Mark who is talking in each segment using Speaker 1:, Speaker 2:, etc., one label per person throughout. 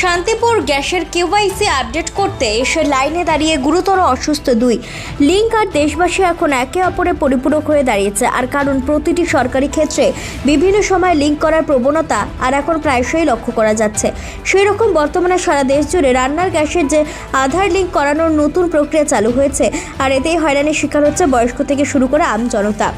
Speaker 1: শান্তিপুর গ্যাসের KYC update করতে এসে লাইনে দাঁড়িয়ে গুরুতর অসুস্থ দুই। লিঙ্ক আর দেশবাসী এখন একে অপরে পরিপূরক হয়ে দাঁড়িয়েছে, আর কারণ প্রতিটি সরকারি ক্ষেত্রে বিভিন্ন সময় লিঙ্ক করার প্রবণতা আর এখন প্রায়শই লক্ষ্য করা যাচ্ছে। সেই রকম বর্তমানে সারা দেশ জুড়ে রান্নার গ্যাসের যে আধার লিঙ্ক করানোর নতুন প্রক্রিয়া চালু হয়েছে, আর এতেই হয়রানির শিকার হচ্ছে বয়স্ক থেকে শুরু করে আম জনতা।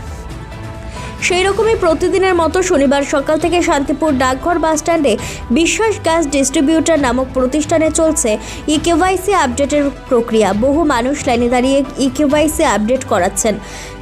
Speaker 1: সেই রকমই প্রতিদিনের মতো শনিবার সকাল থেকে শান্তিপুর ডাকঘর বাসস্ট্যান্ডে বিশ্বাস গ্যাস ডিস্ট্রিবিউটার নামক প্রতিষ্ঠানে চলছে ইকেওয়াইসি আপডেটের প্রক্রিয়া। বহু মানুষ লাইনে দাঁড়িয়ে ইকেওয়াইসি আপডেট করাচ্ছেন।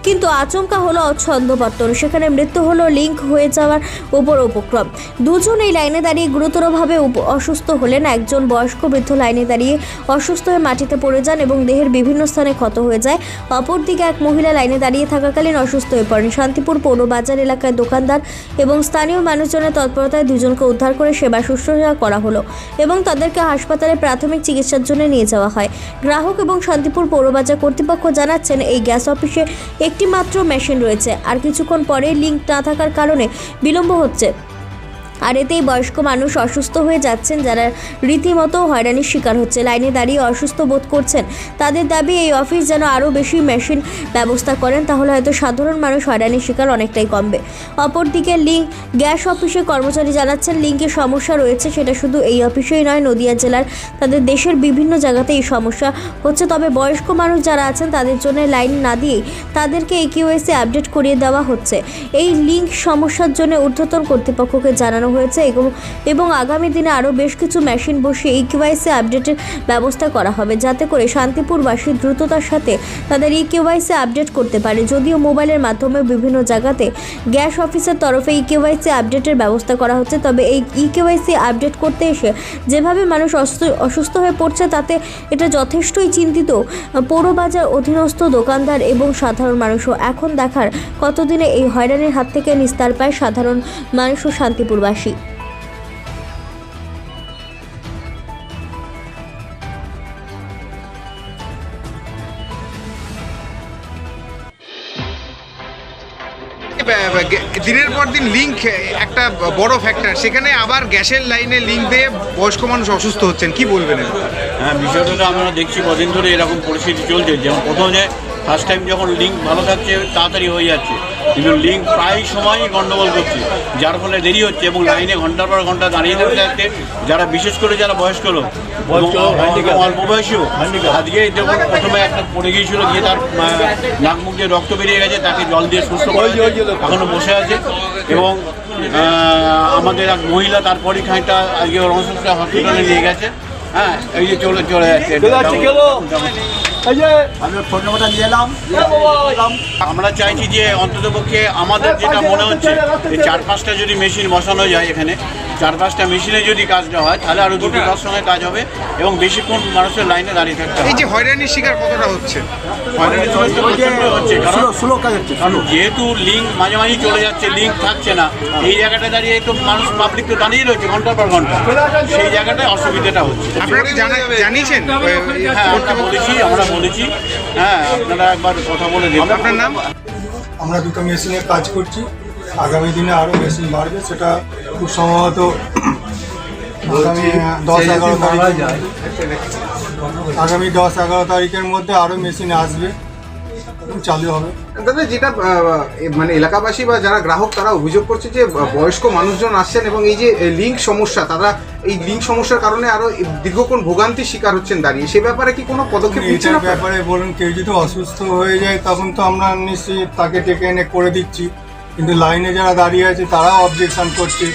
Speaker 1: কিন্তু আচমকা হলো ছন্দপত্তন সেখানে মৃত্যু হলো লিঙ্ক হয়ে যাওয়ার ওপর উপক্রম। দুজন এই লাইনে দাঁড়িয়ে গুরুতরভাবে অসুস্থ হলেন। একজন বয়স্ক বৃদ্ধ লাইনে দাঁড়িয়ে অসুস্থ হয়ে মাটিতে পড়ে যান এবং দেহের বিভিন্ন স্থানে ক্ষত হয়ে যায়। অপরদিকে এক মহিলা লাইনে দাঁড়িয়ে থাকাকালীন অসুস্থ হয়ে পড়েন। শান্তিপুর পৌর বাজার এলাকায় দোকানদার এবং স্থানীয় মানুষজনের তৎপরতায় দুজনকে উদ্ধার করে সেবা শুশ্রূষা করা হলো এবং তাদেরকে হাসপাতালে প্রাথমিক চিকিৎসার জন্য নিয়ে যাওয়া হয়। গ্রাহক এবং শান্তিপুর পৌরবাজার কর্তৃপক্ষ জানাচ্ছেন, এই গ্যাস অফিসে একটি মাত্র মেশিন রয়েছে। আর কিছুক্ষণ পরে লিঙ্ক না থাকার কারণে বিলম্ব হচ্ছে। আর এতেই বয়স্ক মানুষ অসুস্থ হয়ে যাচ্ছেন যারা রীতিমতো হয়রানির শিকার হচ্ছে। লাইনে দাঁড়িয়ে অসুস্থ বোধ করছেন। তাদের দাবি, এই অফিস যেন আরও বেশি মেশিন ব্যবস্থা করেন, তাহলে হয়তো সাধারণ মানুষ হয়রানির শিকার অনেকটাই কমবে। অপরদিকে লিঙ্ক, গ্যাস অফিসে কর্মচারী জানাচ্ছেন লিঙ্কের সমস্যা রয়েছে, সেটা শুধু এই অফিসেই নয়, নদিয়া জেলার তাদের দেশের বিভিন্ন জায়গাতে এই সমস্যা হচ্ছে। তবে বয়স্ক মানুষ যারা আছেন, তাদের জন্য লাইন না দিয়েই তাদেরকে কিউএসএ আপডেট করিয়ে দেওয়া হচ্ছে। এই লিঙ্ক সমস্যার জন্য ঊর্ধ্বতন কর্তৃপক্ষকে জানানো হয়েছে এবং আগামী দিনে আরও বেশ কিছু মেশিন বসিয়ে এই কিউআইসি আপডেটের ব্যবস্থা করা হবে যাতে করে শান্তিপুরবাসী দ্রুততার সাথে তাদের ই কেওয়াইসি আপডেট করতে পারে। যদিও মোবাইলের মাধ্যমে বিভিন্ন জায়গাতে গ্যাস অফিসের তরফে ই কেওয়াইসি আপডেটের ব্যবস্থা করা হচ্ছে, তবে এই ই কেওয়াইসি আপডেট করতে এসে যেভাবে মানুষ অসুস্থ হয়ে পড়ছে তাতে এটা যথেষ্টই চিন্তিত। পৌরবাজার অধীনস্থ দোকানদার এবং সাধারণ মানুষও। এখন দেখার কতদিনে এই হয়রানির হাত থেকে নিস্তার পায় সাধারণ মানুষ ও শান্তিপুরবাসী।
Speaker 2: ব- দিনের পর দিন লিঙ্ক একটা বড় ফ্যাক্টর সেখানে আবার গ্যাসের লাইনে লিঙ্ক দিয়ে বয়স্ক মানুষ অসুস্থ হচ্ছেন কি বলবেন
Speaker 3: হ্যাঁ বিষয়টা তো আমরা দেখছি কদিন ধরে এরকম পরিস্থিতি চলছে যেমন প্রথমে ফার্স্ট টাইম যখন লিঙ্ক ভালো থাকছে তাড়াতাড়ি হয়ে যাচ্ছে। কিন্তু লিঙ্ক প্রায় সময়ই গণ্ডগোল করছে। যার ফলে দেরি হচ্ছে এবং লাইনে ঘণ্টার পর ঘণ্টা দাঁড়িয়ে থাকতে থাকতে যারা বিশেষ করে যারা বয়স্ক লোক অল্প বয়সীও আজকে দেখুন প্রথমে একটা পড়ে গিয়েছিল গিয়ে তার নাক মুখ দিয়ে রক্ত বেরিয়ে গেছে তাকে জল দিয়ে সুস্থ করে এখনও বসে আছে। এবং আমাদের এক মহিলা তারপরই খানিকটা আজকে রণসংস্থা হসপিটালে নিয়ে গেছে। হ্যাঁ এই যে চলে চলে যাচ্ছে। আমি ওর ফোন নাম্বারটা নিয়ে এলাম। আমরা চাইছি যে অন্ততপক্ষে আমাদের যেটা মনে হচ্ছে চার পাঁচটা যদি মেশিন বসানো যায় এখানে চার পাঁচটা মেশিনে যদি কাজটা হয় তাহলে আরও দ্রুততার সঙ্গে কাজ হবে এবং বেশিক্ষণ মানুষের লাইনে দাঁড়িয়ে থাকতে হবে।
Speaker 2: এই যে হয়রানির শিকার কতটা হচ্ছে?
Speaker 3: হয়রানির সমস্যা প্রচণ্ড হচ্ছে কারণ কারণ যেহেতু লিঙ্ক মাঝে মাঝে চলে যাচ্ছে লিঙ্ক থাকছে না। এই জায়গাটা দাঁড়িয়ে তো মানুষ পাবলিক তো দাঁড়িয়ে রয়েছে ঘণ্টার পর ঘণ্টা। সেই জায়গাটায় অসুবিধাটা হচ্ছে।
Speaker 2: আপনারা জানিয়েছেন?
Speaker 3: হ্যাঁ আমরা বলেছি আমরা বলেছি। হ্যাঁ আপনারা একবার কথা বলে দেবেন
Speaker 2: আপনার নাম?
Speaker 4: আমরা দুটো মেশিনে কাজ করছি। আগামী দিনে আরও মেশিন বাড়বে সেটা খুব সম্ভবত আগামী দশ এগারো তারিখ আগামী দশ এগারো তারিখের মধ্যে আরও মেশিন আসবে চালু হবে।
Speaker 2: দাদা যেটা মানে এলাকাবাসী বা যারা গ্রাহক তারা অভিযোগ করছে যে বয়স্ক মানুষজন আসছেন এবং এই যে লিঙ্ক সমস্যা তারা এই লিঙ্ক সমস্যার কারণে আরও দীর্ঘক্ষণ ভোগান্তির শিকার হচ্ছেন দাঁড়িয়ে। সে ব্যাপারে কি কোনো পদক্ষেপ নিচ্ছেন
Speaker 4: ব্যাপারে বলুন কেউ যদি অসুস্থ হয়ে যায় তখন তো আমরা নিশ্চয়ই তাকে ডেকে এনে করে দিচ্ছি। কিন্তু লাইনে যারা দাঁড়িয়ে আছে তারাও অবজেকশন করছে।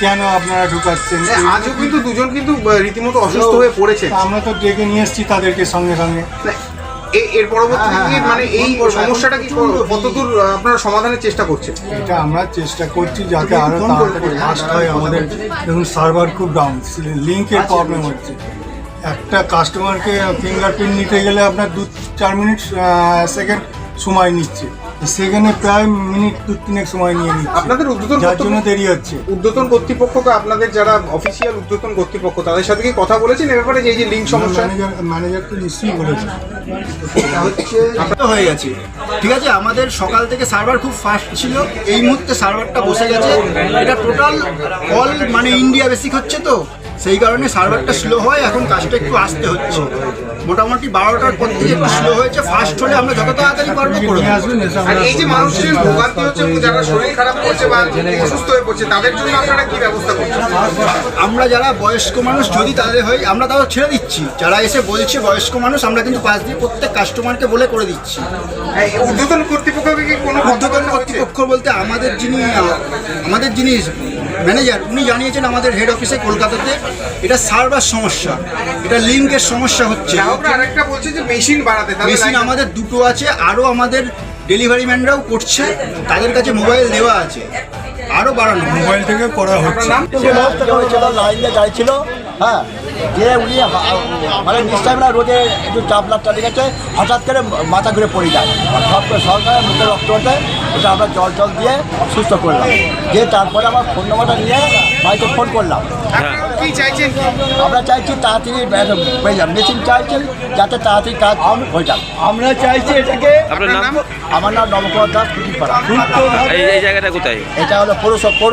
Speaker 4: কেন আপনারা ঢুকাচ্ছেন?
Speaker 2: হ্যাঁ, আজও কিন্তু দুজন কিন্তু রীতিমতো অসুস্থ হয়ে পড়েছে
Speaker 4: আমরা তো ডেকে নিয়ে এসেছি তাদেরকে সঙ্গে সঙ্গে।
Speaker 2: এর পরবর্তীতে
Speaker 4: হ্যাঁ, হ্যাঁ,
Speaker 2: মানে এই সমস্যাটা কি ক- কতদূর আপনারা সমাধানের চেষ্টা করছেন?
Speaker 4: এটা আমরা চেষ্টা করছি যাতে আরও তাড়াতাড়ি ফাস্ট হয় আমাদের। দেখুন সার্ভার খুব ডাউন লিঙ্কের প্রবলেম হচ্ছে। একটা কাস্টমারকে ফিঙ্গারপ্রিন্ট নিতে গেলে আপনার দু চার মিনিট সেকেন্ড সময় নিচ্ছে। সেখানে প্রায় মিনিট দু তিনেক সময় নিয়ে নিচ্ছে।
Speaker 2: আপনাদের উদ্বোধন
Speaker 4: যার জন্য দেরি হচ্ছে।
Speaker 2: উদ্যোতন কর্তৃপক্ষকে আপনাদের যারা অফিসিয়াল উদ্যোতন কর্তৃপক্ষ তাদের সাথে কি কথা বলেছেন? এ ব্যাপারে যে এই যে লিঙ্ক সমস্যা
Speaker 4: ম্যানেজার ম্যানেজার তো নিশ্চয়ই বলেছে।
Speaker 5: হয়ে গেছে। ঠিক আছে আমাদের সকাল থেকে সার্ভার খুব ফাস্ট ছিল। এই মুহূর্তে সার্ভারটা বসে গেছে। এটা টোটাল অল মানে ইন্ডিয়া বেসিক হচ্ছে তো। সেই কারণে সার্ভারটা স্লো হয় এখন কাজটা একটু আসতে হচ্ছে। মোটামুটি বারোটার পর থেকে স্লো হয়েছে। ফার্স্ট হলে আমরা যত তাড়াতাড়ি পারব করে
Speaker 2: আর এই যে মানুষের ভোগান্তি হচ্ছে যারা শরীর খারাপ করছে বা অসুস্থ হয়ে পড়ছে তাদের জন্য আপনারা কি ব্যবস্থা করছেন?
Speaker 5: আমরা যারা বয়স্ক মানুষ যদি তাদের হয় আমরা তাও ছেড়ে দিচ্ছি। যারা এসে বলছে বয়স্ক মানুষ আমরা কিন্তু পাশ দিয়ে প্রত্যেক কাস্টমারকে বলে করে দিচ্ছি।
Speaker 2: এই ঊর্ধ্বতন কর্তৃপক্ষকে কি কোনো
Speaker 5: ঊর্ধ্বতন কর্তৃপক্ষ বলতে আমাদের যিনি আমাদের যিনি ম্যানেজার উনি জানিয়েছেন আমাদের হেড অফিসে কলকাতাতে এটা সার্ভার সমস্যা। এটা লিঙ্কের সমস্যা হচ্ছে।
Speaker 2: আরেকটা বলছে যে মেশিন বাড়াতে
Speaker 5: মেশিন আমাদের দুটো আছে আরও আমাদের ডেলিভারি ম্যানরাও করছে তাদের কাছে মোবাইল দেওয়া আছে। আরও বাড়ানো।
Speaker 4: মোবাইল থেকে করা হচ্ছে।
Speaker 6: লাইন ছিল। হ্যাঁ যে উনি হা- মানে নিশ্চয় না রোদে একটু চাপ লাগটা লেগেছে হঠাৎ করে মাথা ঘুরে পড়ে যায়। আর সব করে সরকার মুখে রক্ত ওঠে ওটা আমরা জল জল দিয়ে সুস্থ করলাম। দিয়ে তারপরে আমার ফোন নম্বরটা নিয়ে বাড়িতে ফোন করলাম।
Speaker 2: কি চাইছেন
Speaker 6: আমরা চাইছি তাড়াতাড়ি হয়ে যান মেশিন চাইছেন যাতে তাড়াতাড়ি কাজ হয়ে যাক।
Speaker 7: আমরা চাইছি এটাকে
Speaker 2: আপনার নাম?
Speaker 6: আমার নাম নবকুমার দাস কুটিপাড়া
Speaker 7: এই জায়গাটা কোথায়?
Speaker 6: এটা হলো পৌরসভা পৌর